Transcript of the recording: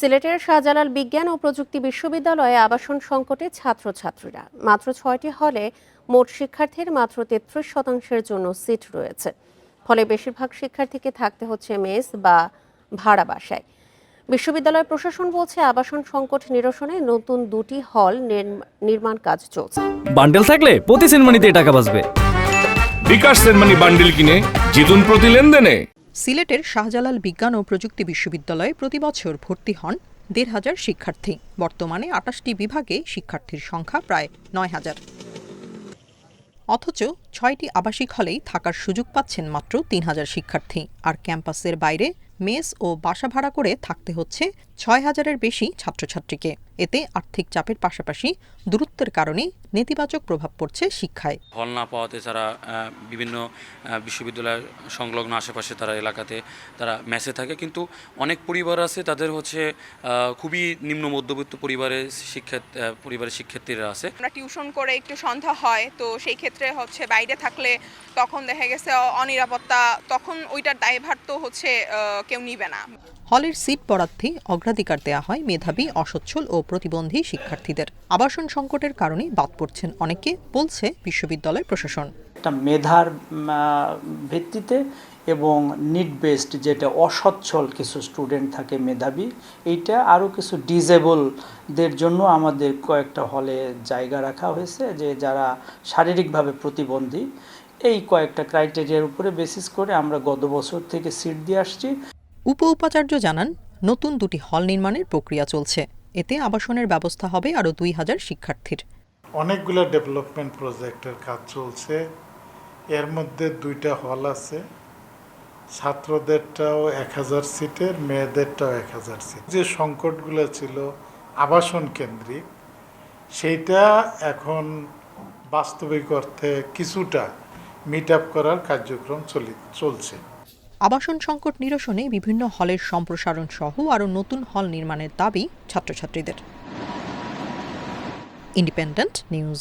সিলেটের শাহজালাল বিজ্ঞান ও প্রযুক্তি বিশ্ববিদ্যালয়ে আবাসন সংকটে ছাত্রছাত্রীরা। মাত্র ছয়টি হলে মোট শিক্ষার্থীর মাত্র তেত্রিশ শতাংশের জন্য সিট রয়েছে। ফলে বেশিরভাগ শিক্ষার্থীকে থাকতে হচ্ছে মেস বা ভাড়া বাসায়। বিশ্ববিদ্যালয় প্রশাসন বলছে আবাসন সংকট নিরসনে নতুন দুটি হল নির্ম- নির্মাণ কাজ চলছে। বান্ডেল থাকলে প্রতি সেনমানিতে টাকা বাঁচবে। বিকাশ সেনমানি বান্ডিল কিনে জিতুন প্রতি লেনদেনে। সিলেটের শাহজালাল বিজ্ঞান ও প্রযুক্তি বিশ্ববিদ্যালয়ে প্রতি বছর ভর্তি হন দেড় হাজার শিক্ষার্থী। বর্তমানে আটাশটি বিভাগে শিক্ষার্থীর সংখ্যা প্রায় নয় হাজার। অথচ ছয়টি আবাসিক হলেই থাকার সুযোগ পাচ্ছেন মাত্র তিন হাজার শিক্ষার্থী। আর ক্যাম্পাসের বাইরে মেস ও বাসা ভাড়া করে থাকতে হচ্ছে ছয় হাজারের বেশি ছাত্রছাত্রীকে। এতে আর্থিক চাপের পাশাপাশি দূরত্বের কারণে নেতিবাচক প্রভাব পড়ছে শিক্ষায়। হল না পাওয়াতে তারা বিভিন্ন বিশ্ববিদ্যালয় সংলগ্ন আশেপাশে তারা এলাকাতে তারা মেসে থাকে। কিন্তু অনেক পরিবার আছে তাদের হচ্ছে খুবই নিম্ন মধ্যবিত্ত পরিবারের শিক্ষা পরিবারের শিক্ষার্থীরা আছে। আমরা টিউশন করে একটু সন্ধ্যা হয় তো সেই ক্ষেত্রে হচ্ছে বাইরে থাকলে তখন দেখা গেছে অনিরাপত্তা তখন ওইটার দায়ভার তো হচ্ছে কেউ নিবে না। হলের সিট বরাদ্দে অগ্রাধিকার দেওয়া হয় মেধাবী অসচ্ছল ও প্রতিবন্ধী শিক্ষার্থীদের। আবাসন সংকটের কারণে বাদ পড়ছেন অনেকে বলছে বিশ্ববিদ্যালয় প্রশাসন। একটা মেধার ভিত্তিতে এবং নিট বেসড যেটা অসচ্ছল কিছু স্টুডেন্ট থাকে মেধাবী এইটা আরও কিছু ডিজেবলদের জন্য আমাদের কয়েকটা হলে জায়গা রাখা হয়েছে যে যারা শারীরিকভাবে প্রতিবন্ধী এই কয়েকটা ক্রাইটেরিয়ার উপরে বেসিস করে আমরা গত বছর থেকে সিট দিয়ে আসছি। উপ উপাচার্য জানান, নতুন দুটি হল নির্মাণের প্রক্রিয়া চলছে। এতে আবাসনের ব্যবস্থা হবে আরও দুই হাজার শিক্ষার্থীর। অনেকগুলো ডেভেলপমেন্ট প্রজেক্টের কাজ চলছে। এর মধ্যে দুইটা হল আছে। ছাত্রদেরটাও এক হাজার সিটের, মেয়েদেরটাও এক হাজার সিট। যে সংকটগুলো ছিল আবাসন কেন্দ্রিক, সেইটা এখন বাস্তবিক অর্থে কিছুটা মিট আপ করার কার্যক্রম চলি, চলছে। আবাসন সংকট নিরসনে বিভিন্ন হলের সম্প্রসারণ সহ আরও নতুন হল নির্মাণের দাবি ছাত্রছাত্রীদের। Independent news